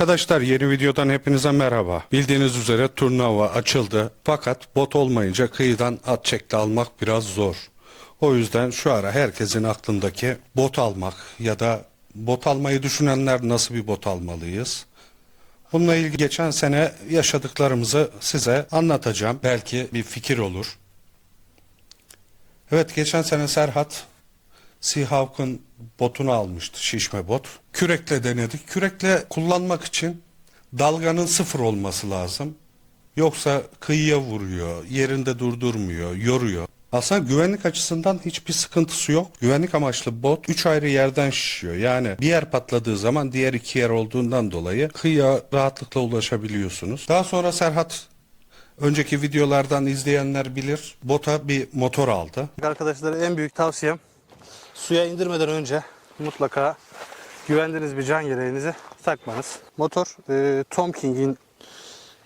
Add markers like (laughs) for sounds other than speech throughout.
Arkadaşlar yeni videodan hepinize merhaba. Bildiğiniz üzere turnuva açıldı. Fakat bot olmayınca kıyıdan at çekti almak biraz zor. O yüzden şu ara herkesin aklındaki bot almak ya da bot almayı düşünenler nasıl bir bot almalıyız? Bununla ilgili geçen sene yaşadıklarımızı size anlatacağım. Belki bir fikir olur. Evet geçen sene Serhat Seahawk'ın botunu almıştı şişme bot. Kürekle denedik. Kürekle kullanmak için dalganın sıfır olması lazım. Yoksa kıyıya vuruyor, yerinde durdurmuyor, yoruyor. Aslında güvenlik açısından hiçbir sıkıntısı yok. Güvenlik amaçlı bot 3 ayrı yerden şişiyor. Yani bir yer patladığı zaman diğer iki yer olduğundan dolayı kıyıya rahatlıkla ulaşabiliyorsunuz. Daha sonra Serhat önceki videolardan izleyenler bilir bota bir motor aldı. Arkadaşlara en büyük tavsiyem suya indirmeden önce mutlaka güvendiğiniz bir can yeleğinizi takmanız. Motor e, Tom King'in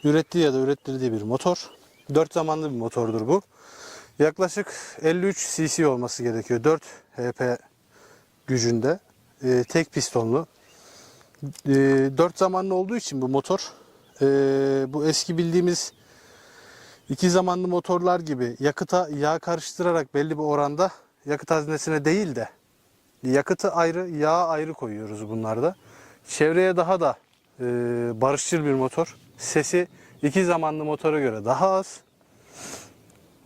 ürettiği ya da ürettirdiği bir motor. 4 zamanlı bir motordur bu. Yaklaşık 53 cc olması gerekiyor. 4 HP gücünde. E, tek pistonlu. E, 4 zamanlı olduğu için bu motor e, bu eski bildiğimiz İki zamanlı motorlar gibi yakıta yağ karıştırarak belli bir oranda yakıt haznesine değil de yakıtı ayrı, yağı ayrı koyuyoruz bunlarda. Çevreye daha da e, barışçıl bir motor. Sesi iki zamanlı motora göre daha az.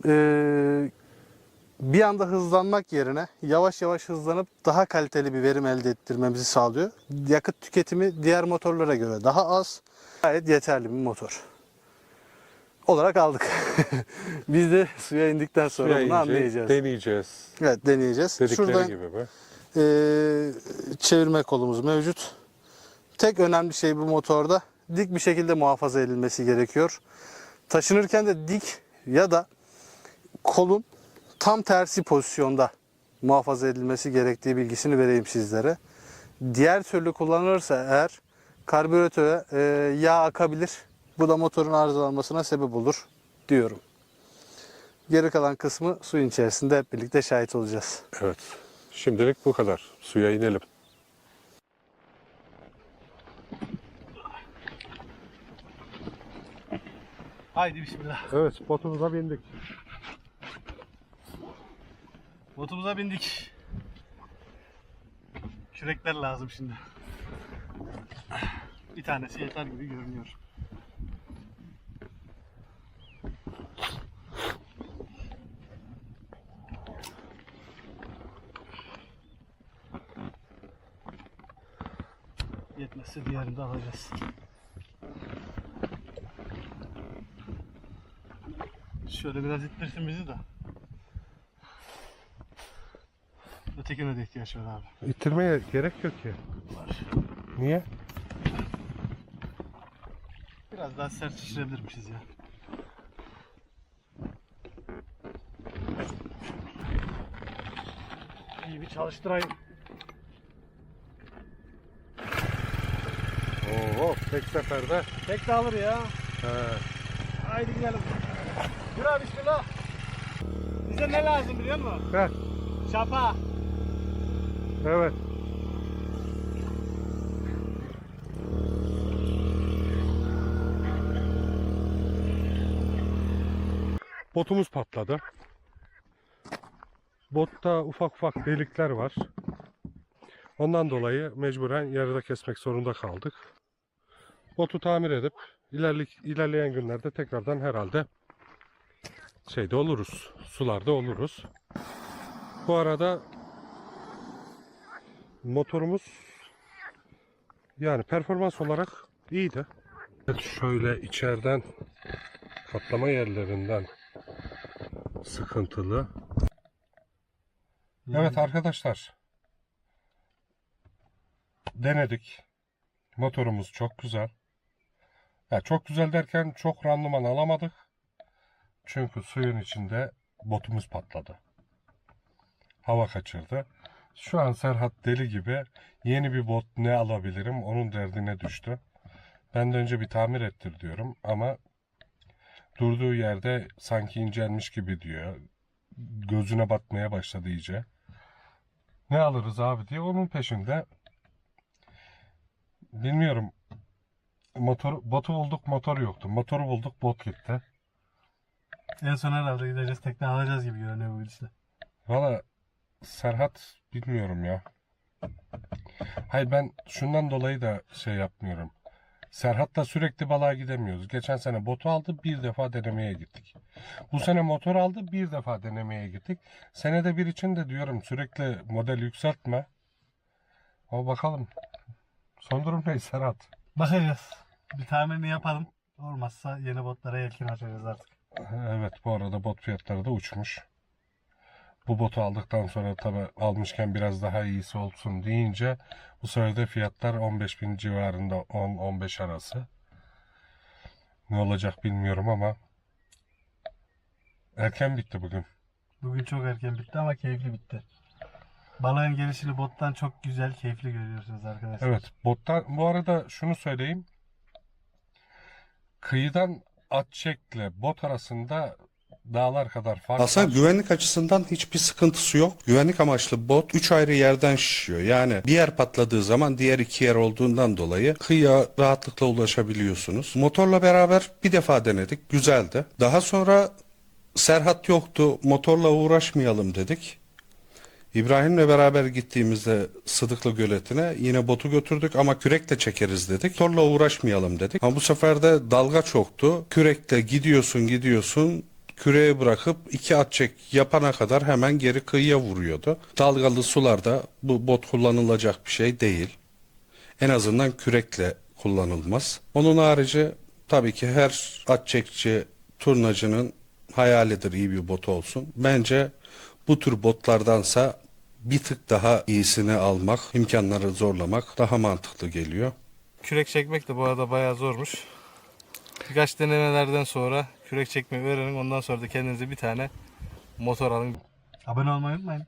E, bir anda hızlanmak yerine yavaş yavaş hızlanıp daha kaliteli bir verim elde ettirmemizi sağlıyor. Yakıt tüketimi diğer motorlara göre daha az. Gayet yeterli bir motor olarak aldık. (laughs) Biz de suya indikten sonra Suya bunu ince anlayacağız. Deneyeceğiz. evet deneyeceğiz. Dedikleri Şuradan gibi be. e, çevirme kolumuz mevcut. Tek önemli şey bu motorda dik bir şekilde muhafaza edilmesi gerekiyor. Taşınırken de dik ya da kolun tam tersi pozisyonda muhafaza edilmesi gerektiği bilgisini vereyim sizlere. Diğer türlü kullanılırsa eğer karbüratöre e, yağ akabilir. Bu da motorun arızalanmasına sebep olur diyorum. Geri kalan kısmı suyun içerisinde hep birlikte şahit olacağız. Evet. Şimdilik bu kadar. Suya inelim. Haydi bismillah. Evet, botumuza bindik. Botumuza bindik. Kürekler lazım şimdi. Bir tanesi yeter gibi görünüyor. Yetmezse diğerini de alacağız. Şöyle biraz ittirsin bizi de. Ötekine de ihtiyaç var abi. İttirmeye gerek yok ki. Var. Niye? Biraz daha sert şişirebilirmişiz ya. İyi bir çalıştırayım. Oo, tek seferde. Tek de alır ya. He. Haydi gidelim. Yürü abi bismillah. Bize ne lazım biliyor musun? Heh, Şapa. evet. Botumuz patladı. Botta ufak ufak delikler var. Ondan dolayı mecburen yarıda kesmek zorunda kaldık. Botu tamir edip ilerlik, ilerleyen günlerde tekrardan herhalde şeyde oluruz. Sularda oluruz. Bu arada motorumuz yani performans olarak iyiydi. Evet, şöyle içeriden patlama yerlerinden sıkıntılı. Evet arkadaşlar. Denedik. Motorumuz çok güzel. Ya çok güzel derken çok randıman alamadık. Çünkü suyun içinde botumuz patladı. Hava kaçırdı. Şu an Serhat deli gibi yeni bir bot ne alabilirim onun derdine düştü. Ben de önce bir tamir ettir diyorum ama durduğu yerde sanki incelmiş gibi diyor. Gözüne batmaya başladı iyice. Ne alırız abi diye onun peşinde. Bilmiyorum motor, botu bulduk motor yoktu. Motoru bulduk bot gitti. En son herhalde gideceğiz tekne alacağız gibi görünüyor bu gidişle. Valla Serhat bilmiyorum ya. Hayır ben şundan dolayı da şey yapmıyorum. Serhat'la sürekli balığa gidemiyoruz. Geçen sene botu aldı bir defa denemeye gittik. Bu sene motor aldı bir defa denemeye gittik. Senede bir için de diyorum sürekli model yükseltme. Ama bakalım. Son durum ne Serhat? Bakacağız. Bir tahminini yapalım. Olmazsa yeni botlara yelken açacağız artık. Evet bu arada bot fiyatları da uçmuş. Bu botu aldıktan sonra tabi almışken biraz daha iyisi olsun deyince bu sefer de fiyatlar 15 bin civarında 10-15 arası. Ne olacak bilmiyorum ama erken bitti bugün. Bugün çok erken bitti ama keyifli bitti. Balığın gelişini bottan çok güzel, keyifli görüyorsunuz arkadaşlar. Evet bottan bu arada şunu söyleyeyim. Kıyıdan at çekle bot arasında dağlar kadar fark Aslında var. güvenlik açısından hiçbir sıkıntısı yok. Güvenlik amaçlı bot 3 ayrı yerden şişiyor. Yani bir yer patladığı zaman diğer iki yer olduğundan dolayı kıyıya rahatlıkla ulaşabiliyorsunuz. Motorla beraber bir defa denedik. Güzeldi. Daha sonra Serhat yoktu. Motorla uğraşmayalım dedik. İbrahim'le beraber gittiğimizde Sıdıklı Göleti'ne yine botu götürdük ama kürekle çekeriz dedik. Motorla uğraşmayalım dedik. Ama bu sefer de dalga çoktu. Kürekle gidiyorsun gidiyorsun küreği bırakıp iki at çek yapana kadar hemen geri kıyıya vuruyordu. Dalgalı sularda bu bot kullanılacak bir şey değil. En azından kürekle kullanılmaz. Onun harici tabii ki her at çekçi turnacının hayalidir iyi bir bot olsun. Bence bu tür botlardansa bir tık daha iyisini almak, imkanları zorlamak daha mantıklı geliyor. Kürek çekmek de bu arada bayağı zormuş. Birkaç denemelerden sonra kürek çekmeyi öğrenin. Ondan sonra da kendinize bir tane motor alın. Abone olmayı unutmayın.